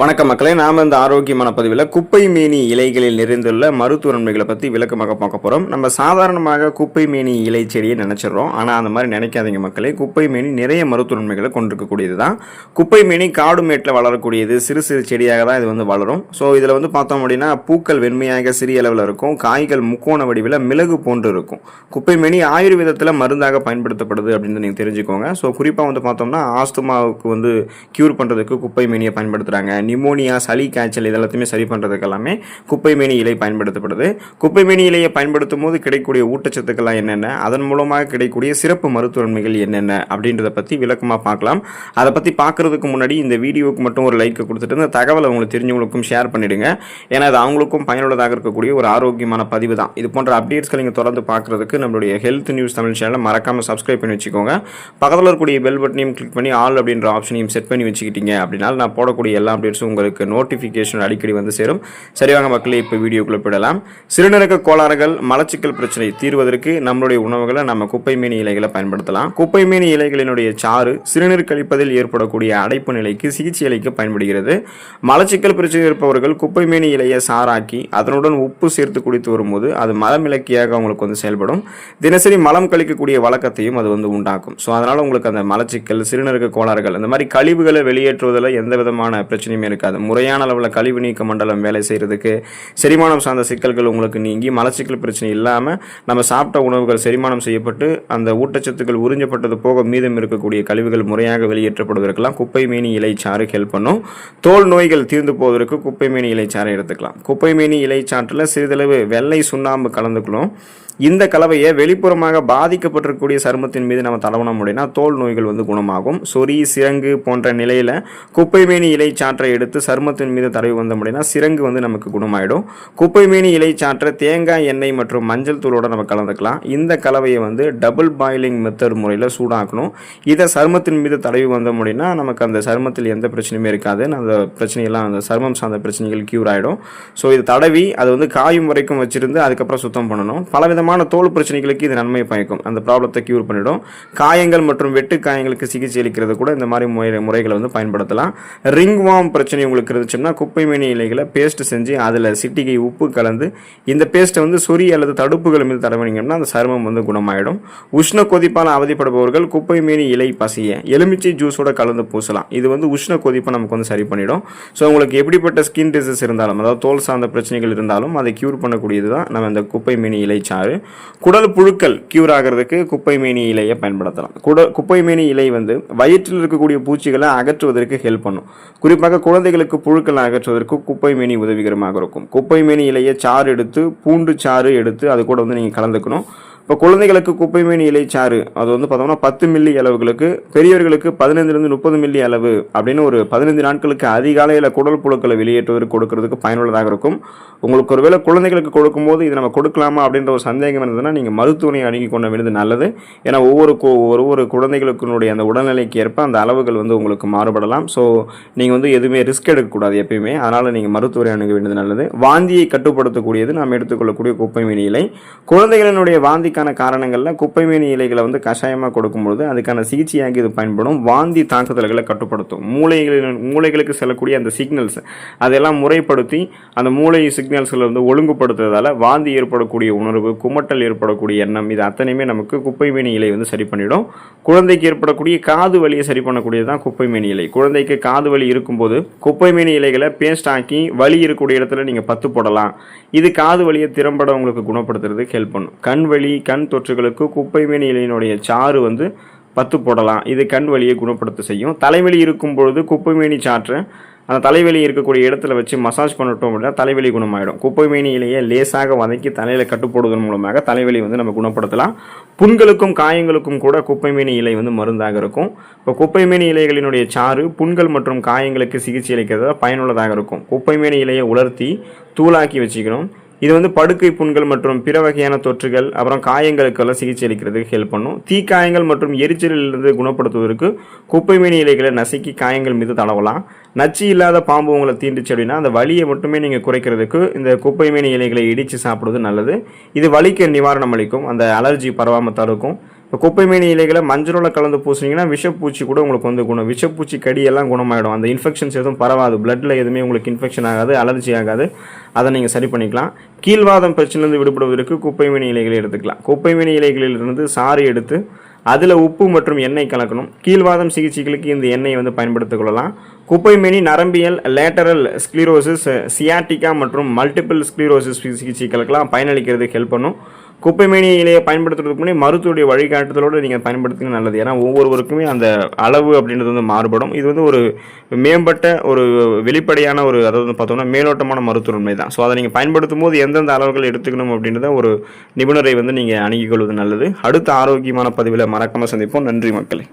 வணக்கம் மக்களே நாம் இந்த ஆரோக்கியமான பதிவில் குப்பை மேனி இலைகளில் நிறைந்துள்ள மருத்துவ நன்மைகளை பற்றி விளக்கமாக பார்க்க போகிறோம் நம்ம சாதாரணமாக குப்பை மேனி இலை செடியை நினச்சிடுறோம். ஆனால் அந்த மாதிரி நினைக்காதீங்க மக்களே. குப்பை மேனி நிறைய மருத்துவ நன்மைகளை கொண்டிருக்கக்கூடியது தான் குப்பை மேனி காடு மேட்டில் வளரக்கூடியது சிறு சிறு செடியாக தான் இது வந்து வளரும். ஸோ இதில் வந்து பார்த்தோம் அப்படின்னா பூக்கள் வெண்மையாக சிறிய அளவில் இருக்கும். காய்கள் முக்கோண வடிவில் மிளகு போன்று இருக்கும். குப்பை மேனி ஆயுர்வேதத்தில் மருந்தாக பயன்படுத்தப்படுது அப்படின்னு நீங்கள் தெரிஞ்சுக்கோங்க. ஸோ குறிப்பாக வந்து பார்த்தோம்னா ஆஸ்துமாவுக்கு வந்து க்யூர் பண்ணுறதுக்கு குப்பை மேனியை பயன்படுத்துகிறாங்க நிமோனியா சளி காய்ச்சல் இது எல்லாத்தையுமே சரி பண்ணுறதுக்கு எல்லாமே குப்பை இலை பயன்படுத்தப்படுது. குப்பைமேனி இலையை பயன்படுத்தும் போது கிடைக்கக்கூடிய ஊட்டச்சத்துக்கள்லாம் என்னென்ன? அதன் மூலமாக கிடைக்கக்கூடிய சிறப்பு மருத்துவன்மைகள் என்னென்ன? அப்படின்றத பற்றி விளக்கமாக பார்க்கலாம். அதை பற்றி பார்க்குறதுக்கு முன்னாடி இந்த வீடியோவுக்கு மட்டும் ஒரு லைக் கொடுத்துட்டு இந்த தகவலை உங்களுக்கு தெரிஞ்சவங்களுக்கும் ஷேர் பண்ணிவிடுங்க ஏன்னா அது அவங்களுக்கும் பயனுள்ளதாக இருக்கக்கூடிய ஒரு ஆரோக்கியமான பதிவு தான். இது போன்ற அப்டேட்ஸ்களை நீங்கள் தொடர்ந்து பார்க்குறதுக்கு நம்மளுடைய ஹெல்த் நியூஸ் தமிழ் சேனலை மறக்காமல் சப்ஸ்கிரைப் பண்ணி வச்சுக்கோங்க. பக்கத்தில் இருக்கக்கூடிய பெல் பட்டனையும் கிளிக் பண்ணி ஆல் அப்படின்ற ஆப்ஷனையும் செட் பண்ணி வச்சுக்கிட்டீங்க அப்படின்னா நான் போடக்கூடிய எல்லா அப்டேட்ஸும் உங்களுக்கு நோட்டிஃபிகேஷன் அடிக்கடி வந்து சேரும். சரிவாங்க மக்களே இப்போ வீடியோக்குள்ளே போயிடலாம். சிறுநீரக கோளாறுகள் மலச்சிக்கல் பிரச்சனை தீர்வதற்கு நம்மளுடைய உணவுகளை நம்ம குப்பை மீன் இலைகளை பயன்படுத்தலாம். குப்பை மீன் இலைகளினுடைய சாறு சிறுநீர் கழிப்பதில் ஏற்படக்கூடிய அடைப்பு நிலைக்கு சிகிச்சை அளிக்க பயன்படுகிறது. மலச்சிக்கல் பிரச்சனை இருப்பவர்கள் குப்பை மீன் இலையை சாராக்கி அதனுடன் உப்பு சேர்த்து குடித்து வரும்போது அது மலமிளக்கியாக அவங்களுக்கு வந்து செயல்படும். தினசரி மலம் கழிக்கக்கூடிய வழக்கத்தையும் அது வந்து உண்டாக்கும். ஸோ அதனால் உங்களுக்கு அந்த மலச்சிக்கல் சிறுநீரக கோளாறுகள் இந்த மாதிரி கழிவுகளை வெளியேற்றுவதில் எந்த விதமான பிரச்சனையும் இருக்காது. முறையான அளவில் கழிவு நீக்க மண்டலம் வேலை செய்கிறதுக்கு செரிமானம் சார்ந்த சிக்கல்கள் உங்களுக்கு நீங்கி மலச்சிக்கல் பிரச்சனை இல்லாமல் நம்ம சாப்பிட்ட உணவுகள் செரிமானம் செய்யப்பட்டு அந்த ஊட்டச்சத்துக்கள் உறிஞ்சப்பட்டது போக மீதம் இருக்கக்கூடிய கழிவுகள் முறையாக வெளியேற்றப்படுவதற்கெல்லாம் குப்பை மேனி இலைச்சாறு ஹெல்ப் பண்ணும். தோல் நோய்கள் தீர்ந்து போவதற்கு குப்பை மேனி இலைச்சாறை எடுத்துக்கலாம். குப்பை மேனி இலைச்சாற்றில் சிறிதளவு வெள்ளை சுண்ணாம்பு கலந்துக்கணும். இந்த கலவையை வெளிப்புறமாக பாதிக்கப்பட்டிருக்கக்கூடிய சருமத்தின் மீது நம்ம தடவணும் அப்படின்னா தோல் நோய்கள் வந்து குணமாகும். சொறி சிரங்கு போன்ற நிலையில் குப்பைமேனி இலை சாற்றை எடுத்து சருமத்தின் மீது தடவி வந்தோம் அப்படின்னா சிரங்கு வந்து நமக்கு குணமாயிடும். குப்பைமேனி இலை சாற்றை தேங்காய் எண்ணெய் மற்றும் மஞ்சள் தூளோட நம்ம கலந்துக்கலாம். இந்த கலவையை வந்து டபுள் பாயிலிங் மெத்தட் முறையில் சூடாக்கணும். இதை சருமத்தின் மீது தடவி வந்தோம் அப்படின்னா நமக்கு அந்த சருமத்தில் எந்த பிரச்சனையுமே இருக்காது. அந்த பிரச்சனையெல்லாம் அந்த சருமம் சார்ந்த பிரச்சனைகள் கியூர் ஆகிடும் ஸோ இது தடவி அது வந்து காயும் வரைக்கும் வச்சிருந்து அதுக்கப்புறம் சுத்தம் பண்ணணும். பலவிதமான தோல் பிரச்சனைகளுக்கு இது நன்மை பயக்கும். அந்த ப்ராப்ளத்தை கியூர் பண்ணிடும். காயங்கள் மற்றும் வெட்டு காயங்களுக்கு சிகிச்சை அளிக்கிறது கூட இந்த மாதிரி முறை முறைகளை வந்து பயன்படுத்தலாம். ரிங் வார்ம் பிரச்சனை உங்களுக்கு இருந்துச்சுன்னா குப்பைமேனி இலைகளை பேஸ்ட் செஞ்சு அதில் சிட்டிகை உப்பு கலந்து இந்த பேஸ்ட்டை வந்து சொறி அல்லது தடுப்புகள் மீது தடவினீங்கன்னா அந்த சருமம் வந்து குணமாயிடும். உஷ்ண கொதிப்பால் அவதிப்படுபவர்கள் குப்பைமேனி இலை பசிய எலுமிச்சை ஜூஸோட கலந்து பூசலாம். இது வந்து உஷ்ண கொதிப்பை நமக்கு வந்து சரி பண்ணிடும். ஸோ உங்களுக்கு எப்படிப்பட்ட ஸ்கின் டிசீஸ் இருந்தாலும் அதாவது தோல் சார்ந்த பிரச்சனைகள் இருந்தாலும் அதை கியூர் பண்ணக்கூடியது தான் நம்ம இந்த குப்பைமேனி இலை சாறு. குடல் புழுக்கள் கியூர் ஆகிறதுக்கு குப்பை மேனி இலையை பயன்படுத்தலாம். குட குப்பை மேனி இலை வந்து வயிற்றில் இருக்கக்கூடிய பூச்சிகளை அகற்றுவதற்கு ஹெல்ப் பண்ணும். குறிப்பாக குழந்தைகளுக்கு புழுக்களை அகற்றுவதற்கு குப்பை மேனி உதவிகரமாக இருக்கும். குப்பை மேனி இலையை சாறு எடுத்து பூண்டு சாறு எடுத்து அது கூட வந்து நீங்கள் கலந்துக்கணும். இப்போ குழந்தைகளுக்கு குப்பை மேனி இலை சாறு அது வந்து பார்த்தோம்னா பத்து மில்லி அளவுகளுக்கு பெரியவர்களுக்கு பதினைந்துலேருந்து முப்பது மில்லி அளவு அப்படின்னு ஒரு பதினைந்து நாட்களுக்கு அதிகாலையில் குடல் புழுக்களை வெளியேற்றுவதற்கு கொடுக்கறதுக்கு பயனுள்ளதாக இருக்கும். உங்களுக்கு ஒருவேளை குழந்தைகளுக்கு கொடுக்கும்போது இது நம்ம கொடுக்கலாமா அப்படின்ற ஒரு சந்தேகம் இருந்ததுன்னா நீங்கள் மருத்துவனை அணுகி கொண்ட வேண்டியது நல்லது. ஏன்னா ஒவ்வொரு ஒவ்வொரு குழந்தைகளுக்குனுடைய அந்த உடல்நிலைக்கு ஏற்ப அந்த அளவுகள் வந்து உங்களுக்கு மாறுபடலாம். ஸோ நீங்கள் வந்து எதுவுமே ரிஸ்க் எடுக்கக்கூடாது எப்பயுமே. அதனால் நீங்கள் மருத்துவரை அணுக வேண்டியது நல்லது. வாந்தியை கட்டுப்படுத்தக்கூடியது நாம் எடுத்துக்கொள்ளக்கூடிய குப்பை மீனி இலை. குழந்தைகளினுடைய அதுக்கான காரணங்களில் குப்பைமேனி இலைகளை வந்து கஷாயமாக கொடுக்கும்பொழுது அதுக்கான சிகிச்சையாக இது பயன்படும். வாந்தி தாக்குதல்களை கட்டுப்படுத்தும். மூளைகளின் மூளைகளுக்கு செல்லக்கூடிய அந்த சிக்னல்ஸ் அதெல்லாம் முறைப்படுத்தி அந்த மூளை சிக்னல்ஸில் வந்து ஒழுங்குபடுத்துறதால வாந்தி ஏற்படக்கூடிய உணர்வு குமட்டல் ஏற்படக்கூடிய எண்ணம் இது அத்தனையுமே நமக்கு குப்பைமேனி இலை வந்து சரி பண்ணிடும். குழந்தைக்கு ஏற்படக்கூடிய காது வலியை சரி பண்ணக்கூடியது தான் குப்பைமேனி இலை. குழந்தைக்கு காது வலி இருக்கும்போது குப்பைமேனி இலைகளை பேஸ்ட் ஆக்கி வலி இருக்கக்கூடிய இடத்துல நீங்கள் பத்து போடலாம். இது காது வலியை திறம்பட உங்களுக்கு குணப்படுத்துறதுக்கு ஹெல்ப் பண்ணும். கண் வலி கண் தொற்றுகளுக்கு குப்பைமேனி இலையினுடைய சாறு வந்து பத்து போடலாம். இது கண் வலியை குணப்படுத்த செய்யும். தலைவலி இருக்கும் பொழுது குப்பை மேனி சாற்றை அந்த தலைவலி இருக்கக்கூடிய இடத்துல வச்சு மசாஜ் பண்ணிட்டோம் அப்படின்னா தலைவலி குணமாயிடும். குப்பை மேனி இலையை லேசாக வதக்கி தலையில் கட்டுப்போடுவதன் மூலமாக தலைவலி வந்து நம்ம குணப்படுத்தலாம். புண்களுக்கும் காயங்களுக்கும் கூட குப்பைமேனி இலை வந்து மருந்தாக இருக்கும். இப்போ குப்பைமேனி இலைகளினுடைய சாறு புண்கள் மற்றும் காயங்களுக்கு சிகிச்சை அளிக்கிறதா பயனுள்ளதாக இருக்கும். குப்பைமேனி இலையை உலர்த்தி தூளாக்கி வச்சுக்கணும். இது வந்து படுக்கை புண்கள் மற்றும் பிற வகையான தொற்றுகள் அப்புறம் காயங்களுக்கெல்லாம் சிகிச்சை அளிக்கிறதுக்கு ஹெல்ப் பண்ணும். தீக்காயங்கள் மற்றும் எரிச்சலிலிருந்து குணப்படுத்துவதற்கு குப்பைமேனி இலைகளை நசுக்கி காயங்கள் மீது தடவலாம். நச்சு இல்லாத பாம்பு உங்களை தீண்டுச்சு அப்படின்னா அந்த வலியை மட்டுமே நீங்கள் குறைக்கிறதுக்கு இந்த குப்பைமேனி இலைகளை இடித்து சாப்பிடுவது நல்லது. இது வலிக்கு நிவாரணம் அளிக்கும். அந்த அலர்ஜி பரவாமல் தடுக்கும். இப்போ குப்பைமேனி இலைகளை மஞ்சளோட கலந்து பூசினீங்கன்னா விஷப்பூச்சி கூட உங்களுக்கு வந்து குணம். விஷப்பூச்சி கடியெல்லாம் குணமாயிடும். அந்த இன்ஃபெக்ஷன்ஸ் எதுவும் பரவாது. பிளட்டில் எதுவுமே உங்களுக்கு இன்ஃபெக்ஷன் ஆகாது அலர்ஜி ஆகாது. அதை நீங்கள் சரி பண்ணிக்கலாம். கீழ்வாதம் பிரச்சனையிலிருந்து விடுபடுவதற்கு குப்பைமேனி இலைகளை எடுத்துக்கலாம். குப்பைமேனி இலைகளிலிருந்து சாறு எடுத்து அதில் உப்பு மற்றும் எண்ணெய் கலக்கணும். கீழ்வாதம் சிகிச்சைகளுக்கு இந்த எண்ணெயை வந்து பயன்படுத்திக் கொள்ளலாம். குப்பைமேனி நரம்பியல் லேட்டரல் ஸ்க்ளீரோசிஸ் சியாட்டிகா மற்றும் மல்டிபிள் ஸ்க்ளீரோசிஸ் சிகிச்சைகளுக்கெல்லாம் பயனளிக்கிறதுக்கு ஹெல்ப் பண்ணும். குப்பைமேனி இலையை பயன்படுத்துறதுக்கு முன்னாடி மருத்துவடைய வழிகாட்டுதலோடு நீங்கள் பயன்படுத்துங்க நல்லது. ஏன்னா ஒவ்வொருவருக்குமே அந்த அளவு அப்படின்றது வந்து மாறுபடும். இது வந்து ஒரு மேம்பட்ட ஒரு வெளிப்படையான ஒரு அதாவது வந்து பார்த்தோம்னா மேலோட்டமான மருத்துவமை தான். ஸோ அதை நீங்கள் பயன்படுத்தும் போது எந்தெந்த அளவுகள் எடுத்துக்கணும் அப்படின்றத ஒரு நிபுணரை வந்து நீங்கள் அணுகிக்கொள்வது நல்லது. அடுத்த ஆரோக்கியமான பதிவில் மறக்காமல் சந்திப்போம். நன்றி மக்களே.